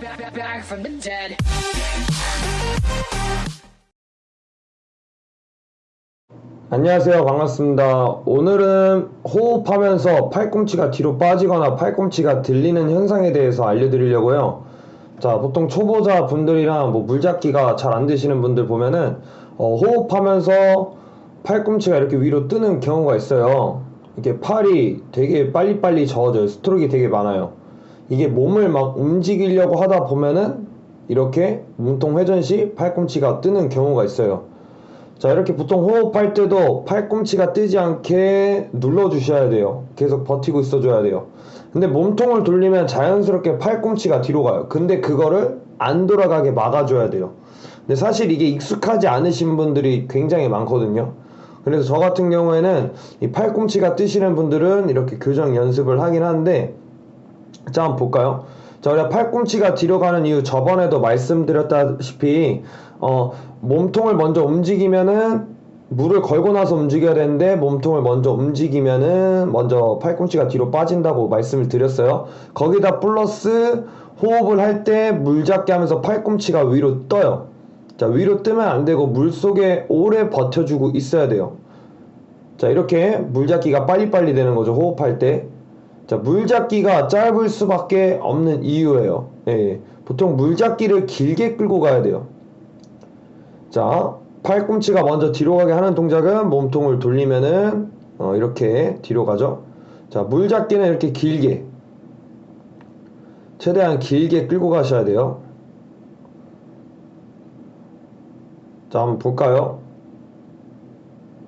back, from the dead. 안녕하세요. 반갑습니다. 오늘은 호흡하면서 팔꿈치가 뒤로 빠지거나 팔꿈치가 들리는 현상에 대해서 알려드리려고요. 자, 보통 초보자 분들이랑 뭐 물잡기가 잘 안 되시는 분들 보면은 어, 호흡하면서 팔꿈치가 이렇게 위로 뜨는 경우가 있어요. 이게 팔이 되게 빨리빨리 저어져요. 스트로크가 되게 많아요. 이게 몸을 막 움직이려고 하다 보면은 이렇게 몸통 회전 시 팔꿈치가 뜨는 경우가 있어요. 자, 이렇게 보통 호흡할 때도 팔꿈치가 뜨지 않게 눌러주셔야 돼요. 계속 버티고 있어줘야 돼요. 근데 몸통을 돌리면 자연스럽게 팔꿈치가 뒤로 가요. 근데 그거를 안 돌아가게 막아줘야 돼요. 근데 사실 이게 익숙하지 않으신 분들이 굉장히 많거든요. 그래서 저 같은 경우에는 이 팔꿈치가 뜨시는 분들은 이렇게 교정 연습을 하긴 하는데 자, 한번 볼까요? 자, 우리가 팔꿈치가 뒤로 가는 이유 저번에도 말씀드렸다시피 어, 몸통을 먼저 움직이면은 물을 걸고 나서 움직여야 되는데 몸통을 먼저 움직이면은 먼저 팔꿈치가 뒤로 빠진다고 말씀을 드렸어요. 거기다 플러스 호흡을 할 때 물 잡기 하면서 팔꿈치가 위로 떠요. 자, 위로 뜨면 안 되고 물 속에 오래 버텨주고 있어야 돼요. 자, 이렇게 물 잡기가 빨리빨리 되는 거죠. 호흡할 때. 자, 물잡기가 짧을 수밖에 없는 이유예요. 예, 보통 물잡기를 길게 끌고 가야 돼요. 자, 팔꿈치가 먼저 뒤로 가게 하는 동작은 몸통을 돌리면은 어, 이렇게 뒤로 가죠. 자, 물잡기는 이렇게 길게 최대한 길게 끌고 가셔야 돼요. 자, 한번 볼까요?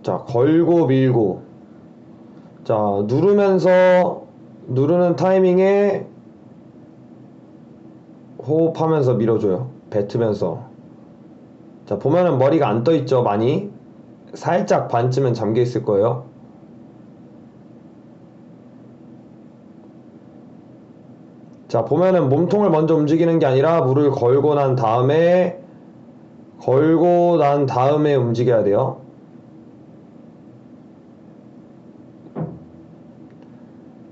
자, 걸고 밀고 자, 누르면서 누르는 타이밍에 호흡하면서 밀어줘요. 뱉으면서. 자, 보면은 머리가 안 떠 있죠, 많이. 살짝 반쯤은 잠겨 있을 거예요. 자, 보면은 몸통을 먼저 움직이는 게 아니라 물을 걸고 난 다음에 걸고 난 다음에 움직여야 돼요.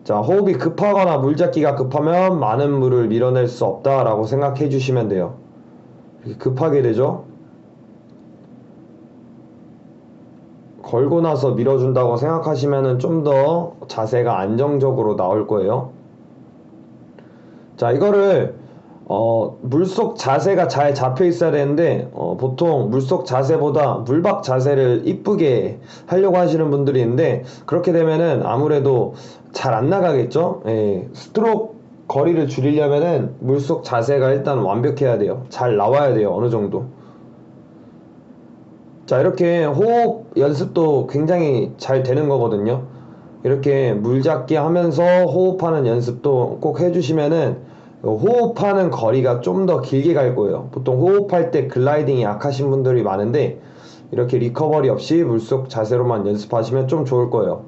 자, 호흡이 급하거나 물잡기가 급하면 많은 물을 밀어낼 수 없다라고 생각해 주시면 돼요. 급하게 되죠? 걸고 나서 밀어준다고 생각하시면은 좀더 자세가 안정적으로 나올 거예요. 자, 이거를 어, 물속 자세가 잘 잡혀 있어야 되는데 어, 보통 물속 자세보다 물박 자세를 이쁘게 하려고 하시는 분들이 있는데 그렇게 되면은 아무래도 잘 안 나가겠죠? 예, 스트로크 거리를 줄이려면은 물속 자세가 일단 완벽해야 돼요. 잘 나와야 돼요. 어느 정도. 자, 이렇게 호흡 연습도 굉장히 잘 되는 거거든요. 이렇게 물 잡기 하면서 호흡하는 연습도 꼭 해주시면은 호흡하는 거리가 좀 더 길게 갈 거예요. 보통 호흡할 때 글라이딩이 약하신 분들이 많은데 이렇게 리커버리 없이 물속 자세로만 연습하시면 좀 좋을 거예요.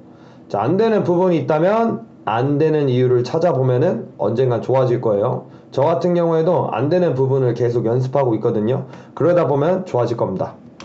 자, 안 되는 부분이 있다면 안 되는 이유를 찾아보면은 언젠간 좋아질 거예요. 저 같은 경우에도 안 되는 부분을 계속 연습하고 있거든요. 그러다 보면 좋아질 겁니다.